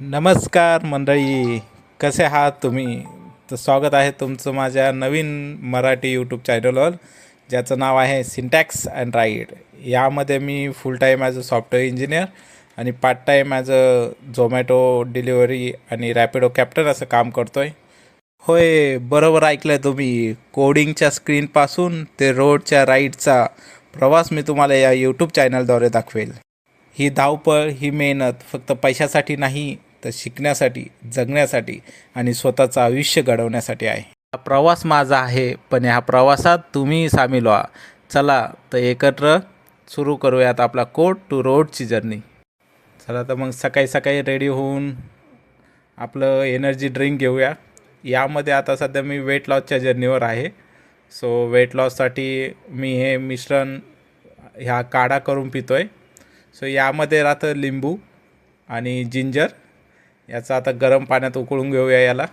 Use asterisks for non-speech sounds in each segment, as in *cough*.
नमस्कार मंडळी कसे आहात तुम्ही? तर स्वागत आहे तुमचं माझ्या नवीन मराठी यूट्यूब चॅनलवर ज्याचं नाव आहे सिंटॅक्स अँड राईड यामध्ये मी full time as a software engineer आणि part time as a Zomato delivery आणि रॅपिडो कॅप्टन असं काम करतो आहे होय बरोबर ऐकलं तुम्ही. कोडिंगच्या स्क्रीनपासून ते रोडच्या राईडचा प्रवास मी तुम्हाला या यूट्यूब चॅनलद्वारे दाखवेल. ही धावपळ ही मेहनत फक्त पैशासाठी नाही तर शिकण्यासाठी जगण्यासाठी आणि स्वतःचं आयुष्य घडवण्यासाठी आहे. हा प्रवास माझा आहे पण ह्या प्रवासात तुम्ही सामील व्हा. चला तर एकत्र सुरू करूयात आपला कोट टू रोडची जर्नी. चला तर मग सकाळी सकाळी रेडी होऊन आपलं एनर्जी ड्रिंक घेऊया. यामध्ये आता सध्या मी वेट लॉसच्या जर्नीवर आहे. सो वेट लॉससाठी मी हे मिश्रण ह्या काढा करून पितो आहे सो यामध्ये राहतं लिंबू आणि जिंजर. याचं आता गरम पाण्यात उकळून घेऊया याला.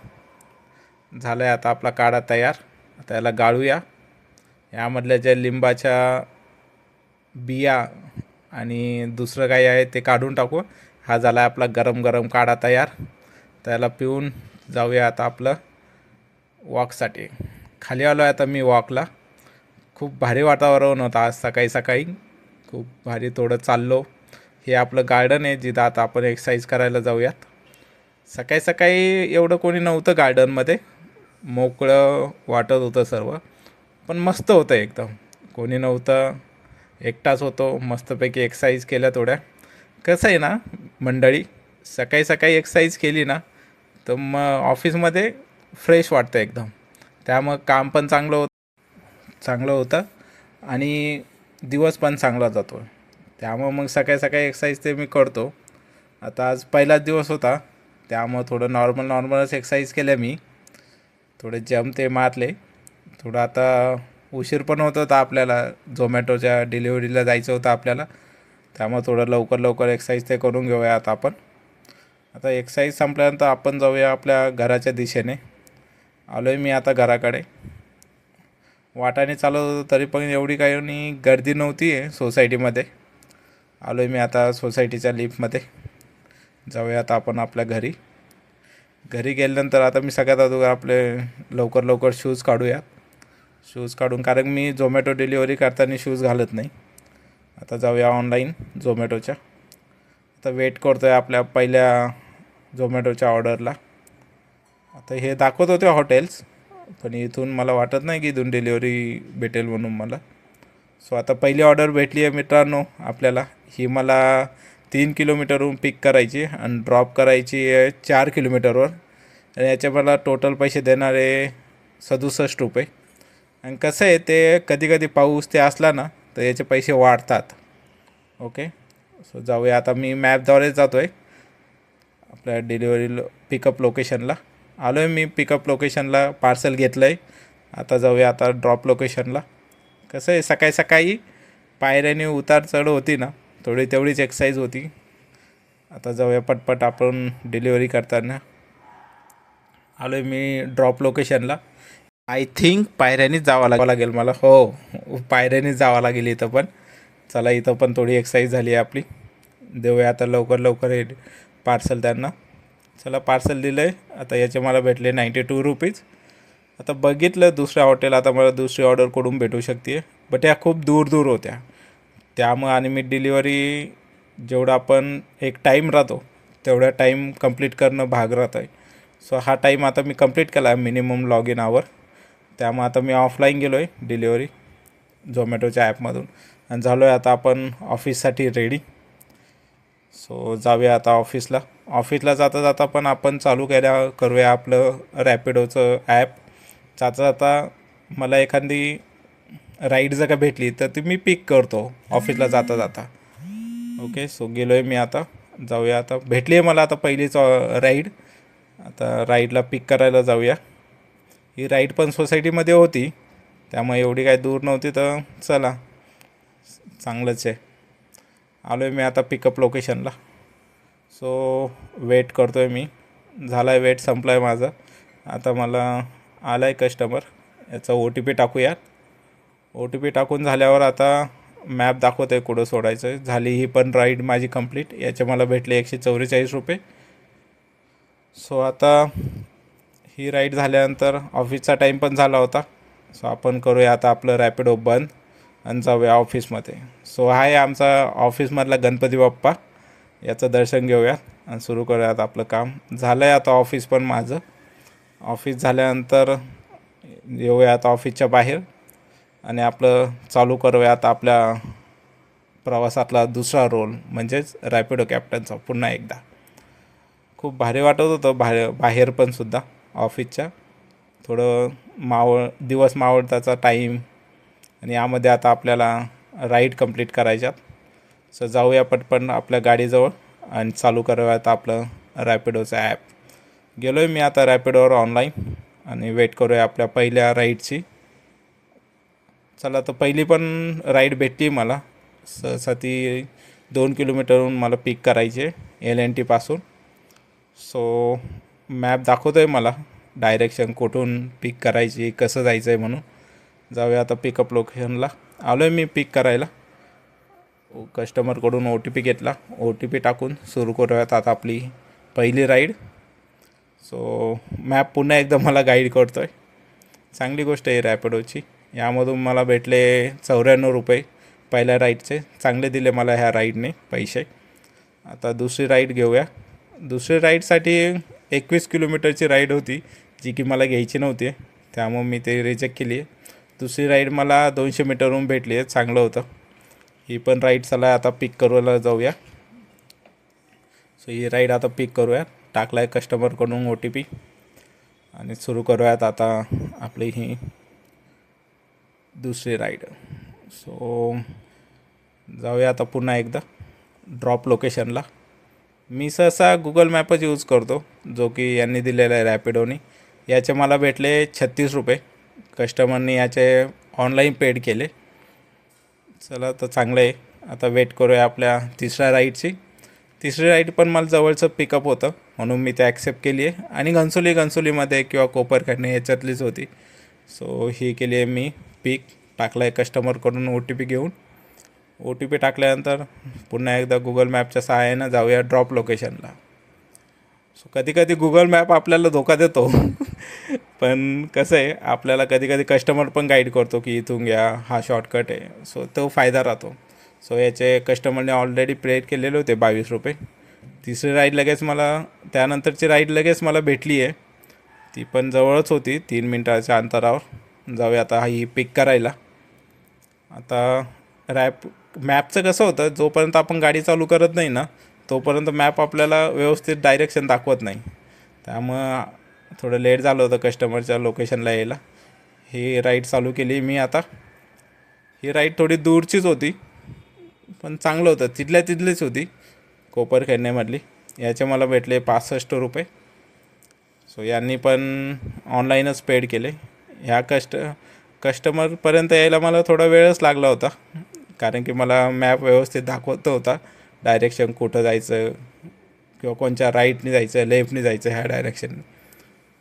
झालं आहे आता आपला काढा तयार. आता याला गाळूया. यामधल्या ज्या लिंबाच्या बिया आणि दुसरं काही आहे ते काढून टाकू. हा झाला आहे आपला गरम गरम काढा तयार. त्याला पिऊन जाऊया आता आपलं वॉकसाठी. खाली आलो आहे आता मी वॉकला. खूप भारी वातावरण होतं आज सकाळी सकाळी. खूप भारी थोडं चाललो. हे आपलं गार्डन आहे जिथं आता आपण एक्सरसाइज करायला जाऊयात. सकाळी सकाळी एवढं कोणी नव्हतं गार्डनमध्ये. मोकळं वाटत होतं सर्व. पण मस्त होतं एकदम. कोणी नव्हतं. एकटाच होतो. मस्तपैकी एक्सरसाइज केल्या थोड्या. कसं आहे ना मंडळी सकाळी सकाळी एक्सरसाइज केली ना तर मग ऑफिसमध्ये फ्रेश वाटतं एकदम. त्यामुळं काम पण चांगलं होतं. चांगलं होतं. आणि दिवस पण चांगला जातो. त्यामुळं मग सकाळी सकाळी एक्सरसाइज ते मी करतो. आता आज पहिलाच दिवस होता. त्यामुळं थोडं नॉर्मल नॉर्मलच एक्सरसाइज केल्या मी. थोडे जम ते मारले. थोडं आता उशीर पण होत होता आपल्याला. झोमॅटोच्या डिलिव्हरीला जायचं होतं आपल्याला. त्यामुळे थोडं लवकर लवकर एक्सरसाइज ते करून घेऊया आता आपण. आता एक्सरसाइज संपल्यानंतर आपण जाऊया आपल्या घराच्या दिशेने. आलो आहे मी आता घराकडे. वाटाने चालत होतो तरी पण एवढी काही गर्दी नव्हती आहे सोसायटीमध्ये आलो आहे मी आता सोसायटीच्या लिफ्टमध्ये जाऊया आता आपण आपल्या घरी. घरी गेल्यानंतर आता मी सगळ्यात अगोदर आपले लवकर लवकर शूज काढूया शूज काढून कारण मी झोमॅटो डिलिव्हरी करताना शूज घालत नाही. आता जाऊया ऑनलाईन झोमॅटोच्या आता वेट करतो आहे आपल्या पहिल्या झोमॅटोच्या ऑर्डरला आता हे दाखवत होते हॉटेल्स पण इथून मला वाटत नाही की इथून डिलिव्हरी भेटेल म्हणून मला. सो आता पहिली ऑर्डर भेटली आहे मित्रांनो आपल्याला. ही मला तीन किलोमीटरवरून पिक करायची आणि ड्रॉप करायची आहे चार किलोमीटरवर. आणि याचे मला टोटल पैसे देणारे सदुसष्ट रुपये. आणि कसं आहे ते कधी कधी पाऊस ते असला ना तर याचे पैसे वाढतात. ओके सो जाऊया. आता मी मॅपद्वारेच जातो आहे आपल्या डिलिव्हरी पिकअप लोकेशनला आलो आहे मी पिकअप लोकेशनला पार्सल घेतलं आहे आता जाऊया आता ड्रॉप लोकेशनला कसं आहे सकाळी सकाळी पायऱ्याने उतार चढ होती ना थोडी तेवढीच एक्सरसाइज होती. आता जाऊया पटपट आपण डिलिव्हरी करताना. आलो आहे मी ड्रॉप लोकेशनला आय थिंक पायऱ्यानेच जावं लागावं लागेल मला. हो पायऱ्यानेच जावं लागेल इथं पण. चला इथं पण थोडी एक्सरसाइज झाली आहे आपली. देऊया आता लवकर लवकर हे पार्सल त्यांना. चला पार्सल दिलं आहे आता याचे मला भेटले नाईंटी टू रुपीज आता बघितलं दुसऱ्या हॉटेल आता मला दुसरी ऑर्डर करून भेटू शकते बट या खूप दूर दूर होत्या. त्यामुळं आणि मी डिलिव्हरी जेवढा आपण एक टाईम राहतो तेवढा टाईम कंप्लीट करणं भाग राहतं आहे सो हा टाईम आता मी कंप्लीट केला आहे मिनिमम लॉग इन आवर. त्यामुळे आता मी ऑफलाईन गेलो आहे डिलिव्हरी झोमॅटोच्या ॲपमधून. आणि झालो आहे आता आपण ऑफिससाठी रेडी. सो जाऊया आता ऑफिसला. ऑफिसला जाता जाता पण आपण चालू केल्या करूया आपलं रॅपिडोचं ॲप. जाता जाता मला एखादी राईड जर का भेटली तर ती मी पिक करतो ऑफिसला जाता जाता. ओके सो गेलो आहे मी आता. जाऊया आता. भेटली आहे मला आता पहिलीच राईड. आता राईडला पिक करायला जाऊया. ही राईड पण सोसायटीमध्ये होती. त्यामुळे एवढी काही दूर नव्हती तर चला. चांगलंच आहे. आलो आहे मी आता पिकअप लोकेशनला सो वेट करतो आहे मी. झाला आहे वेट संपला आहे माझं. आता मला आला आहे कस्टमर याचा ओ टी पी टाकूया ओ टी पी टाकून झाल्यावर आता मॅप दाखवत आहे कुठं सोडायचं आहे झाली ही पण राईड माझी कंप्लीट याचे मला भेटले एकशे चौवेचाळीस रुपये. सो आता ही राईड झाल्यानंतर ऑफिसचा टाईम पण झाला होता. सो आपण करूया आता आपलं रॅपिडो बंद आणि जाऊया ऑफिसमध्ये सो हा आहे आमचा ऑफिसमधला गणपती बाप्पा. याचं दर्शन घेऊयात आणि सुरू करूयात आपलं काम. झालं आहे आता ऑफिस पण माझं. ऑफिस झाल्यानंतर येऊया आता ऑफिसच्या बाहेर. आणि आपलं चालू करूयात आपल्या प्रवासातला दुसरा रोल म्हणजेच रॅपिडो कॅप्टनचा पुन्हा एकदा. खूप भारी वाटत होतं बाहेर बाहेर पण सुद्धा ऑफिसच्या. थोडं मावळ दिवस मावळताचा टाईम आणि यामध्ये आता आपल्याला राईड कंप्लीट करायच्यात. सो जाऊया पटपण आपल्या गाडीजवळ आणि चालू करूयात आपलं रॅपिडोचं ॲप गेलो आहे मी आता रॅपिडोवर ऑनलाईन आणि वेट करूया आपल्या पहिल्या राईडची चला तर पहिली पण राईड भेटली मला. सहसा ती दोन किलोमीटरहून मला पिक करायची आहे एल एन टीपासून सो मॅप दाखवतो आहे मला डायरेक्शन कुठून पिक करायची कसं जायचं आहे म्हणून. जाऊया आता पिकअप लोकेशनला आलो आहे मी पिक करायला. कस्टमरकडून ओ टी पी घेतला. ओ टी पी टाकून सुरू करूयात आता आपली पहिली राईड सो मॅप पुन्हा एकदा मला गाईड करतो आहे चांगली गोष्ट आहे रॅपिडोची यामधून मला भेटले चौऱ्याण्णव रुपये पहिल्या राईडचे. चांगले दिले मला ह्या राईडने पैसे. आता दुसरी राईड घेऊया. दुसरी राईडसाठी एकवीस किलोमीटरची राईड होती जी की मला घ्यायची नव्हती. त्यामुळे मी ते रिजेक्ट केली आहे. दुसरी राईड मला दोनशे मीटरहून भेटली आहे. चांगलं होतं. ही पण राईड चला आता पिक करूला जाऊया. सो ही राईड आता पिक करूया. टाकला आहे कस्टमरकडून ओ टी पी आणि सुरू करूयात आता आपली ही दुसरी राईड सो जाऊया आता पुन्हा एकदा. ड्रॉप लोकेशनला मी सहसा गुगल मॅपच यूज करतो जो की यांनी दिलेला आहे रॅपिडोनी याचे मला भेटले छत्तीस रुपये. कस्टमरनी याचे ऑनलाईन पेड केले. चला तर चांगलं आहे आता वेट करूया आपल्या तिसऱ्या राईडची तिसरी राईड पण मला जवळचं पिकअप होतं म्हणून मी ते ॲक्सेप्ट केली आहे आणि घनसोली घनसोलीमध्ये किंवा कोपरखंडणे याच्यातलीच होती. सो ही केली आहे मी. पिक टाकला आहे कस्टमरकडून ओ टी पी घेऊन. ओ टी पी टाकल्यानंतर पुन्हा एकदा गुगल मॅपच्या सहाय्यानं जाऊया ड्रॉप लोकेशनला सो कधी कधी गुगल मॅप आपल्याला धोका देतो. *laughs* पण कसं आहे आपल्याला कधी कधी कस्टमर पण गाईड करतो की इथून घ्या हा शॉर्टकट आहे. सो तो फायदा राहतो. सो याचे कस्टमरने ऑलरेडी पेड केलेले होते बावीस रुपये. तिसरी राईड लगेच मला त्यानंतरची राईड लगेच मला भेटली आहे ती पण जवळच होती तीन मिनटाच्या अंतरावर. जाऊया आता ही पिक करायला. आता रॅप मॅपचं कसं होतं जोपर्यंत आपण गाडी चालू करत नाही ना तोपर्यंत मॅप आपल्याला व्यवस्थित डायरेक्शन दाखवत नाही. त्यामुळं थोडं लेट झालं होतं कस्टमरच्या लोकेशनला यायला. ही राईड चालू केली मी आता. ही राईड थोडी दूरचीच होती पण चांगलं होतं. तिथल्या तिथलीच होती कोपर खेळण्यामधली. याचे मला भेटले पासष्ट रुपये. सो यांनी पण ऑनलाईनच पेड केले. ह्या कस्ट कस्टमरपर्यंत यायला मला थोडा वेळच लागला होता. कारण की मला मॅप व्यवस्थित दाखवत होता डायरेक्शन कुठं जायचं किंवा कोणच्या राईटने जायचं लेफ्टने जायचं ह्या डायरेक्शनने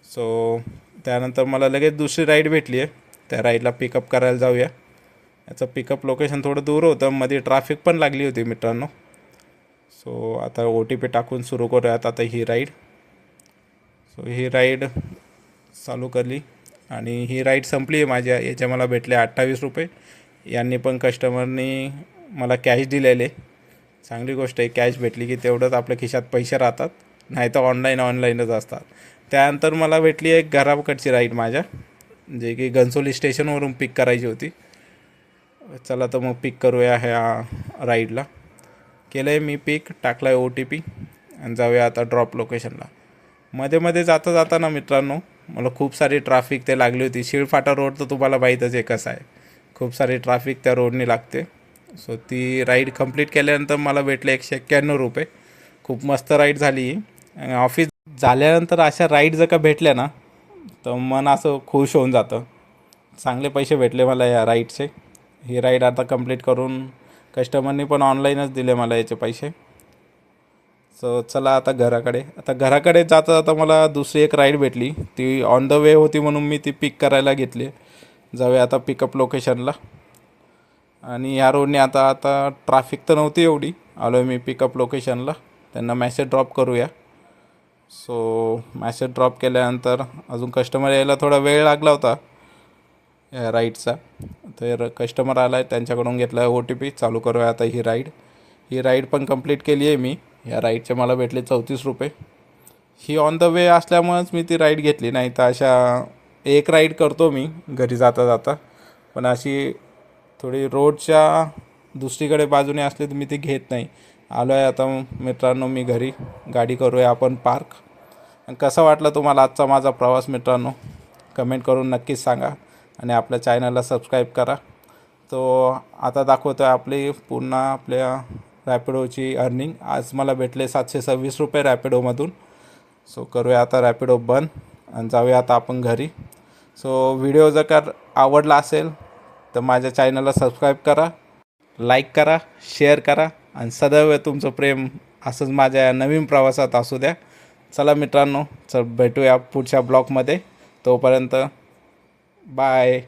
सो त्यानंतर मला लगेच दुसरी राईड भेटली आहे. त्या राईडला पिकअप करायला जाऊया. याचं पिकअप लोकेशन थोडं दूर होतं. मध्ये ट्रॅफिक पण लागली होती मित्रांनो. सो आता ओ टी पी टाकून सुरू करूयात आता ही राईड सो ही राईड चालू करली. आणि ही राईड संपली आहे माझ्या याच्या मला भेटले अठ्ठावीस रुपये. यांनी पण कस्टमरनी मला कॅश दिलेले. चांगली गोष्ट आहे कॅश भेटली की तेवढंच आपल्या खिशात पैसे राहतात. नाही तर ऑनलाईन ऑनलाईनच असतात. त्यानंतर मला भेटली एक घराकडची राईड माझ्या जे की घनसोली स्टेशनवरून पिक करायची होती. चला तर मग पिक करूया ह्या राईडला केलं आहे मी पिक टाकला आहे ओ टी पी आणि जाऊया आता ड्रॉप लोकेशनला मध्ये मध्ये जाता जाताना मित्रांनो मला खूप सारी ट्राफिक ते लागली होती. शिळफाटा रोड तर तुम्हाला माहीतच आहे कसा आहे. खूप सारी ट्राफिक त्या रोडने लागते. सो ती राईड कंप्लीट केल्यानंतर मला भेटले एकशे एक्क्याण्णव रुपये. खूप मस्त राईड झाली आणि ऑफिस झाल्यानंतर अशा राईड जर का भेटल्या ना तर मन असं खुश होऊन जातं. चांगले पैसे भेटले मला या राईडचे ही राईड आता कंप्लीट करून कस्टमरनी पण ऑनलाईनच दिले मला याचे पैसे. सो चला आता घराकडे. आता घराकडे जाता जाता मला दुसरी एक राईड भेटली. ती ऑन द वे होती म्हणून मी ती पिक करायला घेतली. जाऊया आता पिकअप लोकेशनला आणि ह्या रोडने आता आता ट्रॅफिक तर नव्हती एवढी. आलो आहे मी पिकअप लोकेशनला त्यांना मॅसेज ड्रॉप करूया. सो मॅसेज ड्रॉप केल्यानंतर अजून कस्टमर यायला थोडा वेळ लागला होता या राईडचा तर कस्टमर आला आहे त्यांच्याकडून घेतला ओ टी पी चालू करूया आता ही राईड ही राईड पण कंप्लीट केली आहे मी. या राईडचे मला भेटले चौतीस रुपये. ही ऑन द वे असल्यामुळंच मी ती राईड घेतली. नाही तर अशा एक राईड करतो मी घरी जाता जाता. पण अशी थोडी रोडच्या दुसरीकडे बाजूने असली तर मी ती घेत नाही. आलो आहे आता मित्रांनो मी घरी. गाडी करूया आपण पार्क. आणि कसा वाटला तुम्हाला आजचा माझा प्रवास मित्रांनो? कमेंट करून नक्कीच सांगा. आणि आपल्या चॅनलला सबस्क्राईब करा. तो आता दाखवतो आहे आपली पुन्हा आपल्या रॅपिडोची अर्निंग आज मला भेटले सातशे सव्वीस रुपये रॅपिडोमधून सो करूया आता रॅपिडो बंद आणि जाऊया आता आपण घरी. सो व्हिडिओ जर का आवडला असेल तर माझ्या चॅनलला सबस्क्राईब करा लाईक करा शेअर करा आणि सदैव तुमचं प्रेम असंच माझ्या नवीन प्रवासात असू द्या. चला मित्रांनो चल भेटूया पुढच्या ब्लॉगमध्ये. तोपर्यंत बाय